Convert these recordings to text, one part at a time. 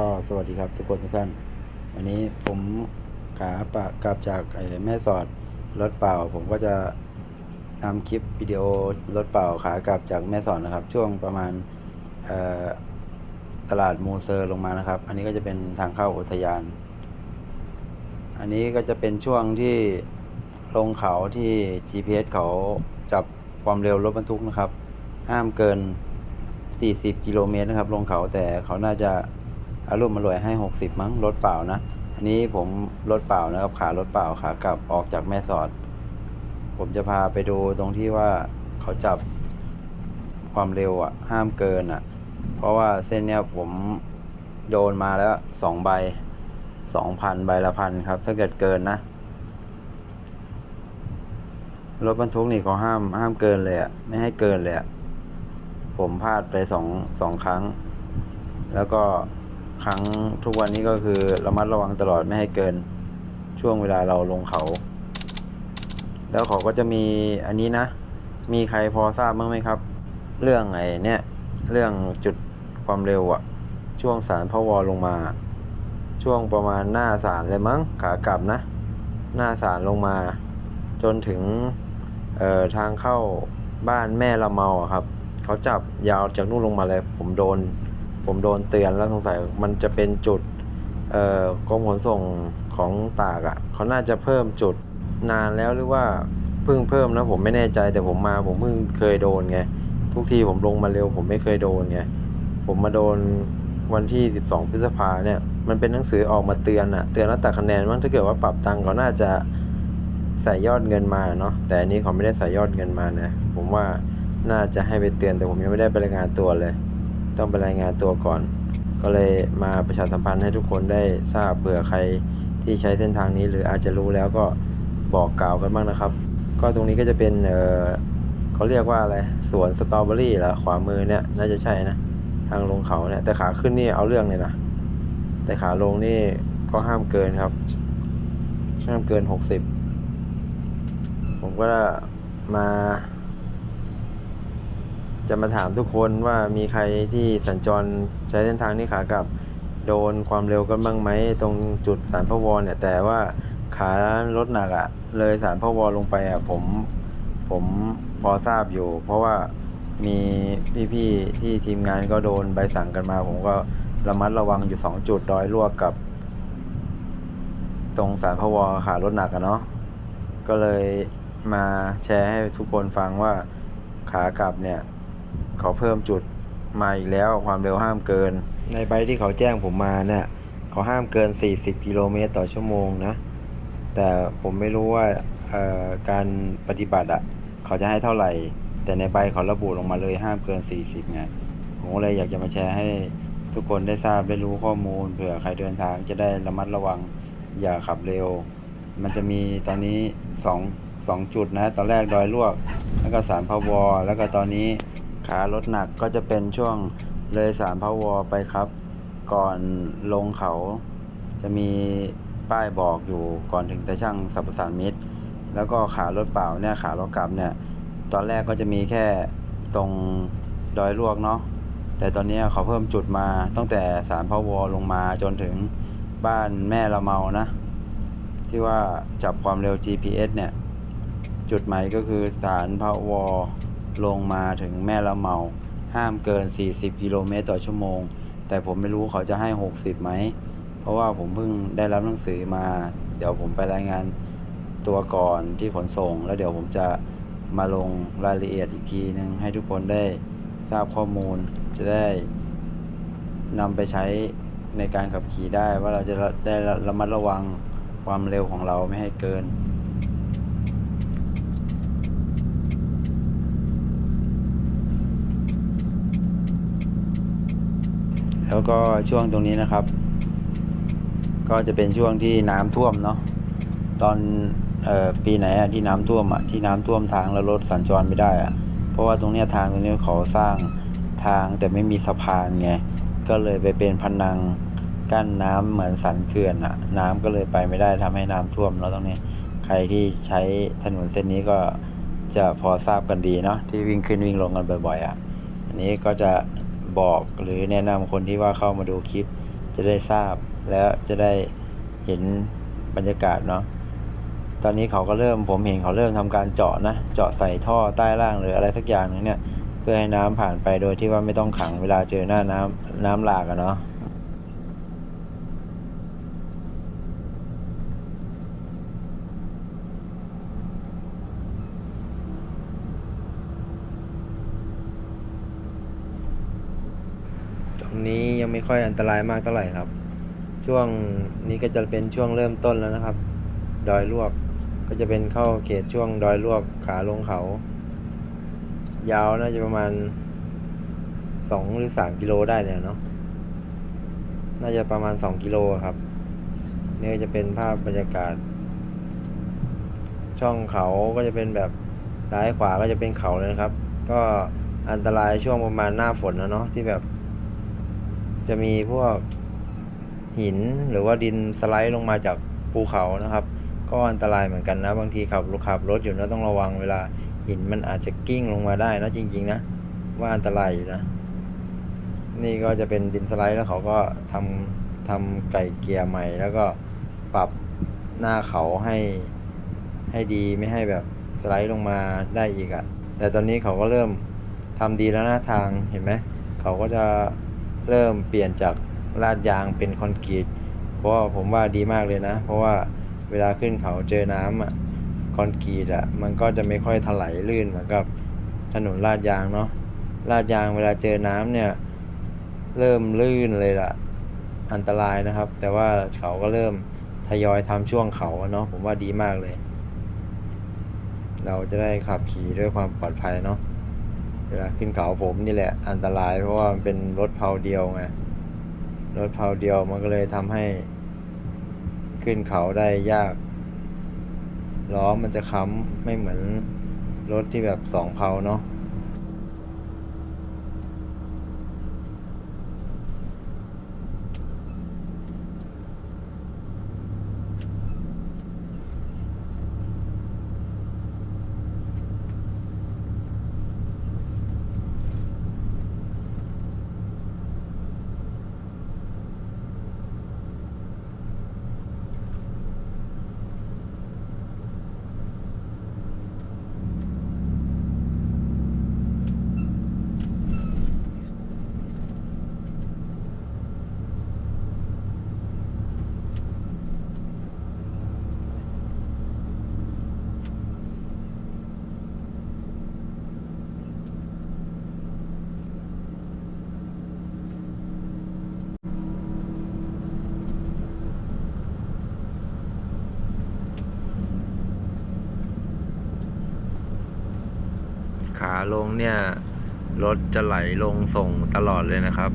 ก็สวัสดีครับทุกคนทุกท่าน วันนี้ผมขาปะกลับจากแม่สอดรถเปล่า ผมก็จะนำคลิปวิดีโอรถเปล่าขากลับจากแม่สอดนะครับ ช่วงประมาณตลาดมูเซอร์ลงมานะครับ อันนี้ก็จะเป็นทางเข้าอุทยาน อันนี้ก็จะเป็นช่วงที่ลงเขาที่ GPS เขาจับความเร็วรถบรรทุกนะครับ ห้ามเกิน 40 กิโลเมตรนะครับ ลงเขาแต่เขาน่าจะ อารุ่มมารวยให้ 60 มั้งรถเปล่านะ อันนี้ผมรถเปล่านะครับ ขารถเปล่าขากลับออกจากแม่สอด ผมจะพาไปดูตรงที่ว่าเขาจับความเร็วอะ ห้ามเกินอะ เพราะว่าเส้นเนี้ยผมโดนมาแล้วสองใบสองพันใบละพันครับ ถ้าเกิดเกินนะ รถบรรทุกนี่เขาห้ามห้ามเกินเลยอะ ไม่ให้เกินเลยอะ ผมพลาดไปสองสองครั้ง แล้วก็ ครั้งทุกวันนี้ก็คือระมัดระวังตลอดไม่ให้เกินช่วงเวลาเราลงเขา แล้วเขาก็จะมีอันนี้นะ มีใครพอทราบบ้างไหมครับ เรื่องไอ้เนี่ยเรื่องจุดความเร็วอะช่วงสารพะวรลงมา ช่วงประมาณหน้าสารเลยมั้งขากลับนะ หน้าสารลงมา จนถึงเอ่อทางเข้าบ้านแม่ละเมาอครับ เขาจับยาวจากนู่นลงมาเลย ผมโดน ผมโดนเตือนแล้วสงสัยมันจะเป็นจุดเอ่อกรมขนส่งของตากอะ่ะเขาน่าจะเพิ่มจุดนานแล้วหรือว่าเพิ่งเพิ่มนะผมไม่แน่ใจแต่ผมมาผมเพิ่งเคยโดนไงทุกทีผมลงมาเร็ว ผมไม่เคยโดนไงผมมาโดนวันที่ 12 พฤษภาเนี่ย มันเป็นหนังสือออกมาเตือนอะเตือนแล้วตัดคะแนนมั้งถ้าเกิดว่าปรับตังเขาน่าจะใส่ยอดเงินมาเนาะแต่อันนี้เขาไม่ได้ใส่ยอดเงินมานะผมว่าน่าจะให้ไปเตือนแต่ผมยังไม่ได้ไปรายงานตัวเลย ต้องไปรายงานตัวก่อน ก็เลยมาประชาสัมพันธ์ให้ทุกคนได้ทราบเผื่อใครที่ใช้เส้นทางนี้หรืออาจจะรู้แล้วก็บอกกล่าวกันบ้างนะครับ ก็ตรงนี้ก็จะเป็นเออเขาเรียกว่าอะไรสวนสตรอเบอรี่เหรอขวามือเนี่ยน่าจะใช่นะทางลงเขาเนี่ยแต่ขาขึ้นนี่เอาเรื่องเลยนะแต่ขาลงนี่ก็ห้ามเกินครับ ห้ามเกินหกสิบผมก็มา จะมาถามทุกคนว่ามีใครที่สัญจรใช้เส้นทางนี้ขากลับโดนความเร็วกันบ้างไหมตรงจุดสารพะวรเนี่ย แต่ว่าขารถหนักอะ่ะ เลยสารพะวรลงไปอะ่ะ ผมผมพอทราบอยู่ เพราะว่ามีพี่ๆที่ทีมงานก็โดนใบสั่งกันมา ผมก็ระมัดระวังอยู่สองจุดดอยลวกกับ ตรงสารพะวรขารถหนักอะเนาะก็เลยมาแชร์ให้ทุกคนฟังว่าขากลับเนี่ย เขาเพิ่มจุดมาอีกแล้วความเร็วห้ามเกิน ในใบที่เขาแจ้งผมมาเนี่ยเขาห้ามเกิน 40 กิโลเมตรต่อชั่วโมงนะ แต่ผมไม่รู้ว่าการปฏิบัติอะ เขาจะให้เท่าไหร่ แต่ในใบเขาระบุลงมาเลยห้ามเกิน 40ไงผมเลยอยากจะมาแชร์ให้ทุกคนได้ทราบได้รู้ข้อมูลเผื่อใครเดินทางจะได้ระมัดระวังอย่าขับเร็ว มันจะมีตอนนี้สองสองจุดนะ ตอนแรกดอยลวก แล้วก็สารพะวอแล้วก็ตอนนี้ ขารถหนักก็จะเป็นช่วงเลยสารพะวอไปครับ ก่อนลงเขา จะมีป้ายบอกอยู่ก่อนถึงตาช่างสรรพสานมิตร แล้วก็ขารถเปล่าเนี่ยขารถกลับเนี่ย ตอนแรกก็จะมีแค่ตรงดอยลวกเนาะแต่ตอนนี้เขาเพิ่มจุดมาตั้งแต่สารพะวอลงมาจนถึงบ้านแม่ละเมานะ ที่ว่าจับความเร็ว GPS เนี่ย จุดหมายก็คือสารพะวอ ลงมาถึงแม่ละเมา ห้ามเกิน 40 กิโลเมตรต่อชั่วโมง แต่ผมไม่รู้เขาจะให้ 60ไหม เพราะว่าผมเพิ่งได้รับหนังสือมา เดี๋ยวผมไปรายงานตัวก่อนที่ขนส่ง แล้วเดี๋ยวผมจะมาลงรายละเอียดอีกทีนึง ให้ทุกคนได้ทราบข้อมูล จะได้นำไปใช้ในการขับขี่ได้ว่าเราจะได้ระมัดระวังความเร็วของเราไม่ให้เกิน แล้วก็ช่วงตรงนี้นะครับ ก็จะเป็นช่วงที่น้ำท่วมเนาะตอนเออปีไหนอะที่น้ำท่วมอะที่น้ำท่วมทางแล้วรถสัญจรไม่ได้อะเพราะว่าตรงเนี้ยทางตรงนี้เขาสร้างทางแต่ไม่มีสะพานไงก็เลยไปเป็นพนังกั้นน้ำเหมือนสันเขื่อนอะน้ำก็เลยไปไม่ได้ทำให้น้ำท่วมแล้วตรงนี้ใครที่ใช้ถนนเส้นนี้ก็จะพอทราบกันดีเนาะที่วิ่งขึ้นวิ่งลงกันบ่อยๆอะอันนี้ก็จะ บอกหรือแนะนำคนที่ว่าเข้ามาดูคลิป จะได้ทราบ แล้วจะได้เห็นบรรยากาศเนาะตอนนี้เขาก็เริ่มผมเห็นเขาเริ่มทำการเจาะนะเจาะใส่ท่อใต้ล่างหรืออะไรสักอย่างหนึงเนี่ย เพื่อให้น้ำผ่านไปโดยที่ว่าไม่ต้องขังเวลาเจอหน้าน้ำน้ำหลากอะเนาะ นี้ยังไม่ค่อยอันตรายมากเท่าไหร่ครับ ช่วงนี้ก็จะเป็นช่วงเริ่มต้นแล้วนะครับ ดอยลวกก็จะเป็นเข้าเขตช่วงดอยลวกขาลงเขา ยาวน่าจะประมาณสองหรือสามกิโลได้เนี่ยเนาะน่าจะประมาณสองกิโลครับนี่จะเป็นภาพบรรยากาศ ช่องเขาก็จะเป็นแบบซ้ายขวาก็จะเป็นเขาเลยครับ ก็อันตรายช่วงประมาณหน้าฝนนะเนาะที่แบบ จะมีพวกหินหรือว่าดินสไลด์ลงมาจากภูเขานะครับ ก็อันตรายเหมือนกันนะ บางทีขับรถขับรถอยู่นะต้องระวังเวลาหินมันอาจจะกิ้งลงมาได้นะจริง ๆ นะ ว่าอันตรายอยู่นะ นี่ก็จะเป็นดินสไลด์แล้วเขาก็ทำทำไก่เกียร์ใหม่ แล้วก็ปรับหน้าเขาให้ให้ดีไม่ให้แบบสไลด์ลงมาได้อีกอะ่ะแต่ตอนนี้เขาก็เริ่มทำดีแล้วนะทางเห็นไหมเขาก็จะ เริ่มเปลี่ยนจากลาดยางเป็นคอนกรีตเพราะผมว่าดีมากเลยนะ เพราะว่าเวลาขึ้นเขาเจอน้ำอะคอนกรีตอะมันก็จะไม่ค่อยถลายลื่นเหมือนกับถนนลาดยางเนาะลาดยางเวลาเจอน้ำเนี่ย เริ่มลื่นเลยล่ะอันตรายนะครับ แต่ว่าเขาก็เริ่มทยอยทำช่วงเขาเนาะผมว่าดีมากเลย เราจะได้ขับขี่ด้วยความปลอดภัยเนาะ เวลาขึ้นเขาผมนี่แหละ อันตรายเพราะว่ามันเป็นรถเพาเดียวไง รถเพาเดียวมันก็เลยทำให้ ขึ้นเขาได้ยาก ล้อมันจะค้ำไม่เหมือนรถที่แบบสองเพาเนาะ ขาลงเนี่ย รถจะไหลลงส่งตลอดเลยนะครับ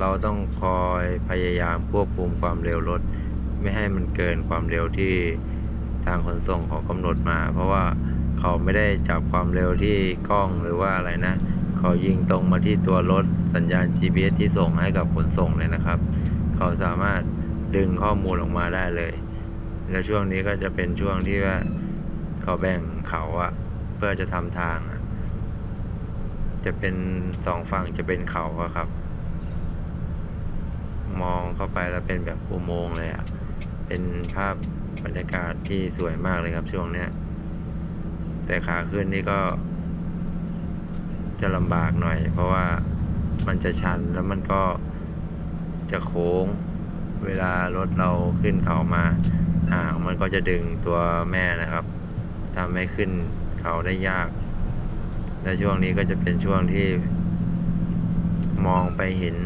เราต้องคอยพยายามควบคุมความเร็วรถ ไม่ให้มันเกินความเร็วที่ทางขนส่งเขากำหนดมา เพราะว่าเขาไม่ได้จับความเร็วที่กล้องหรือว่าอะไรนะ เขายิงตรงมาที่ตัวรถสัญญาณ GPS ที่ส่งให้กับขนส่งเลยนะครับ เขาสามารถดึงข้อมูลออกมาได้เลย และช่วงนี้ก็จะเป็นช่วงที่ว่าเขาแบ่งเขาอะเพื่อจะทำทางอะ จะเป็นสองฝั่งจะเป็นเขาครับ มองเข้าไปแล้วเป็นแบบอุโมงค์เลยอะเป็นภาพบรรยากาศที่สวยมากเลยครับช่วงเนี้ย แต่ขาขึ้นนี่ก็ จะลำบากหน่อย เพราะว่ามันจะชันแล้วมันก็จะโค้ง เวลารถเราขึ้นเขามาห่างมันก็จะดึงตัวแม่นะครับทำให้ขึ้นเขาได้ยาก และช่วงนี้ก็จะเป็นช่วงที่มองไปเห็น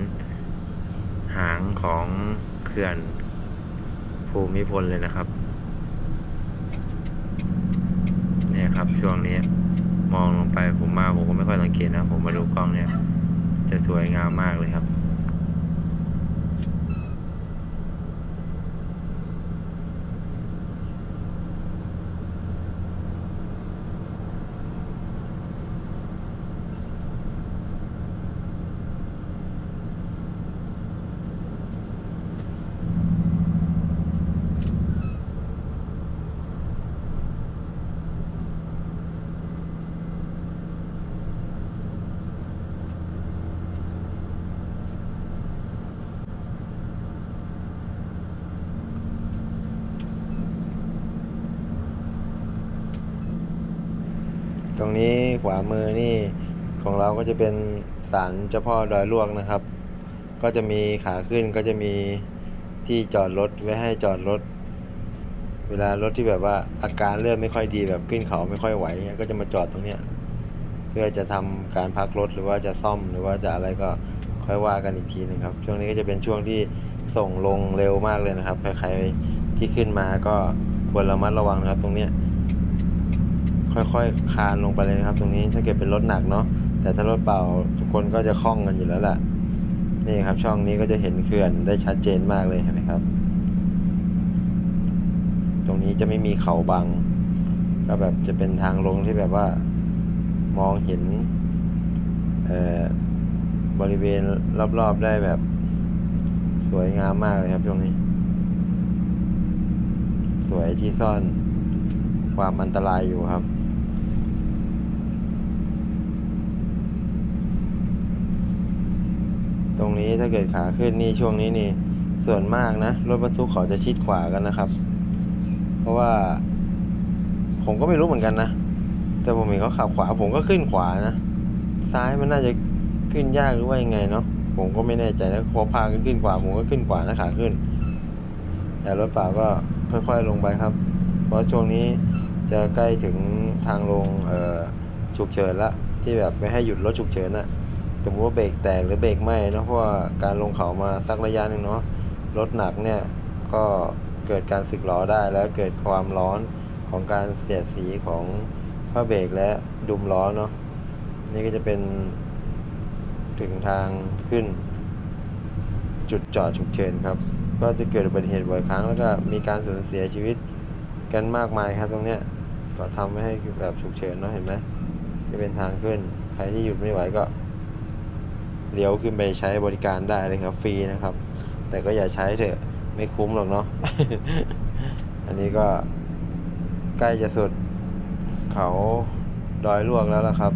หางของเขื่อนภูมิพลเลยนะครับ เนี่ยครับช่วงนี้มองลงไปผมมาผมก็ไม่ค่อยสังเกตนะ ผมมาดูกล้องเนี่ย จะสวยงามมากเลยครับ นี้ขวามือนี่ของเราก็จะเป็นศาลเจ้าพ่อดอยลวกนะครับ ก็จะมีขาขึ้นก็จะมีที่จอดรถไว้ให้จอดรถ เวลารถที่แบบว่าอาการเริ่มไม่ค่อยดีแบบขึ้นเขาไม่ค่อยไหวก็จะมาจอดตรงเนี้ยเพื่อจะทำการพักรถหรือว่าจะซ่อมหรือว่าจะอะไรก็ค่อยว่ากันอีกทีหนึงครับ ช่วงนี้ก็จะเป็นช่วงที่ส่งลงเร็วมากเลยนะครับใครๆที่ขึ้นมาก็ควรระมัดระวังนะครับตรงเนี้ย ค่อยๆคานลงไปเลยนะครับ ตรงนี้ถ้าเกิดเป็นรถหนักเนาะแต่ถ้ารถเปล่าทุกคนก็จะคล่องกันอยู่แล้วแหละนี่ครับช่องนี้ก็จะเห็นเขื่อนได้ชัดเจนมากเลยเห็นไหมครับ ตรงนี้จะไม่มีเขาบัง ก็แบบจะเป็นทางลงที่แบบว่ามองเห็นเอ่อบริเวณรอบๆได้แบบสวยงามมากเลยครับช่วงนี้ สวยที่ซ่อนความอันตรายอยู่ครับ ตรงนี้ถ้าเกิดขาขึ้นนี่ช่วงนี้นี่ส่วนมากนะรถบรรทุกเขาจะชิดขวากันนะครับ เพราะว่า ผมก็ไม่รู้เหมือนกันนะ แต่ผมเห็นเขาขับขวา ผมก็ขึ้นขวานะ ซ้ายมันน่าจะขึ้นยากหรือว่ายังไงเนาะผมก็ไม่แน่ใจนะพอพากันขึ้นขวาผมก็ขึ้นขวานะขาขึ้น แต่รถเปล่าก็ค่อยๆลงไปครับ เพราะช่วงนี้จะใกล้ถึงทางลงฉุกเฉินละที่แบบไม่ให้หยุดรถฉุกเฉินอะ สมมติว่าเบรกแตกหรือเบรกไหม้เนาะเพราะว่าการลงเขามาสักระยะหนึ่งเนาะรถหนักเนี่ยก็เกิดการสึกหรอได้แล้วเกิดความร้อนของการเสียดสีของผ้าเบรกและดุมล้อเนาะนี่ก็จะเป็นถึงทางขึ้น จุดจอดฉุกเฉินครับ ก็จะเกิดอุบัติเหตุบ่อยครั้ง แล้วก็มีการสูญเสียชีวิตกันมากมายครับตรงเนี้ยก็ทำให้แบบฉุกเฉินเนาะเห็นไหมจะเป็นทางขึ้น ใครที่หยุดไม่ไหวก็ เลี้ยวขึ้นไปใช้บริการได้เลยครับฟรีนะครับ แต่ก็อย่าใช้เถอะไม่คุ้มหรอกเนาะอันนี้ก็ใกล้จะสุดเขาดอยลวกแล้วล่ะครับ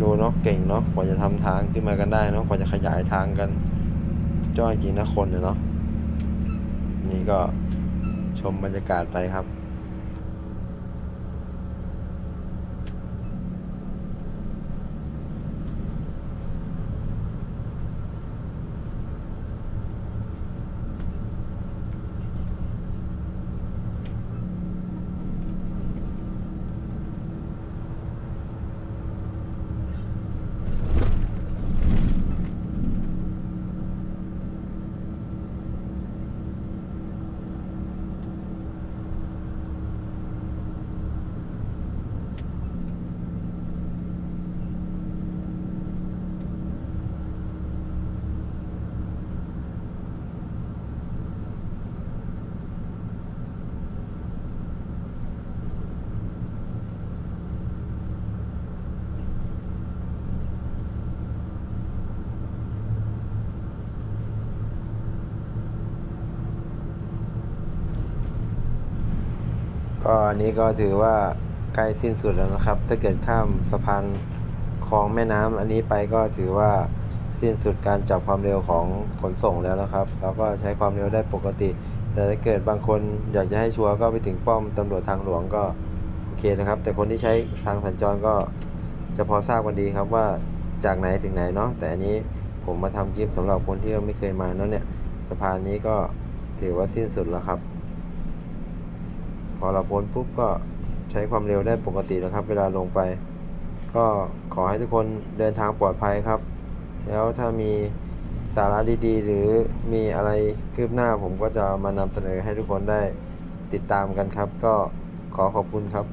ดูเนาะเก่งเนาะกว่าจะทำทางขึ้นมากันได้เนาะกว่าจะขยายทางกันจ้อจริงนะคนเนาะนี่ก็ชมบรรยากาศไปครับ ก็อันนี้ก็ถือว่าใกล้สิ้นสุดแล้วนะครับ ถ้าเกิดข้ามสะพานคลองแม่น้ำอันนี้ไปก็ถือว่าสิ้นสุดการจับความเร็วของขนส่งแล้วนะครับ แล้วก็ใช้ความเร็วได้ปกติ แต่ถ้าเกิดบางคนอยากจะให้ชัวร์ก็ไปถึงป้อมตำรวจทางหลวงก็โอเคนะครับ แต่คนที่ใช้ทางสัญจรก็จะพอทราบกันดีครับว่าจากไหนถึงไหนเนาะแต่อันนี้ผมมาทำคลิปสำหรับคนที่ไม่เคยมาเนาะเนี่ยสะพานนี้ก็ถือว่าสิ้นสุดแล้วครับ อเราพ้นปุ๊บก็ใช้ความเร็วได้ปกติแล้วครับ เวลาลงไป ก็ขอให้ทุกคนเดินทางปลอดภัยครับ แล้วถ้ามีสาระดีๆ หรือมีอะไรคืบหน้าผมก็จะมานำเสนอให้ทุกคนได้ติดตามกันครับ ก็ขอขอบคุณครับ